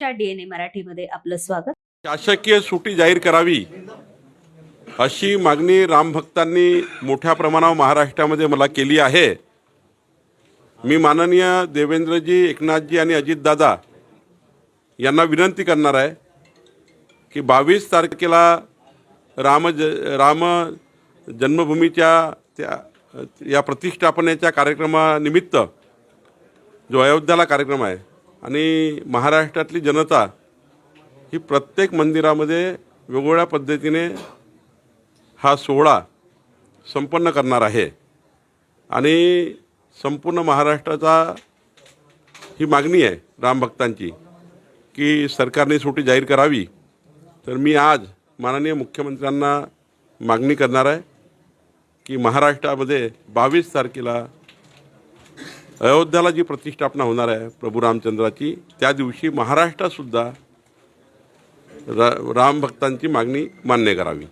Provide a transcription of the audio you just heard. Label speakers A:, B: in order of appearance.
A: DNA मराठीमध्ये आपलं स्वागत.
B: शासकीय सुटी जाहीर करावी अशी मागणी रामभक्तांनी मोठ्या प्रमाणावर महाराष्ट्रामध्ये मला केली आहे. मी माननीय देवेंद्रजी एकनाथजी आणि अजितदादा यांना विनंती करणार आहे की बावीस तारखेला राम ज राम जन्मभूमीच्या त्या या प्रतिष्ठापनेच्या कार्यक्रमानिमित्त जो अयोध्याला कार्यक्रम आहे आणि महाराष्ट्रातली जनता ही प्रत्येक मंदिरामध्ये वेगवेगळ्या पद्धतीने हा सोहळा संपन्न करणार आहे. आणि संपूर्ण महाराष्ट्राचा ही मागणी आहे रामभक्तांची की सरकारने सुटी जाहीर करावी. तर मी आज माननीय मुख्यमंत्र्यांना मागणी करणार आहे की महाराष्ट्रामध्ये बावीस तारखेला अयोध्याला जी प्रतिष्ठापना होणार आहे प्रभू रामचंद्राची त्या दिवशी महाराष्ट्रातसुद्धा रा रामभक्तांची मागणी मान्य करावी.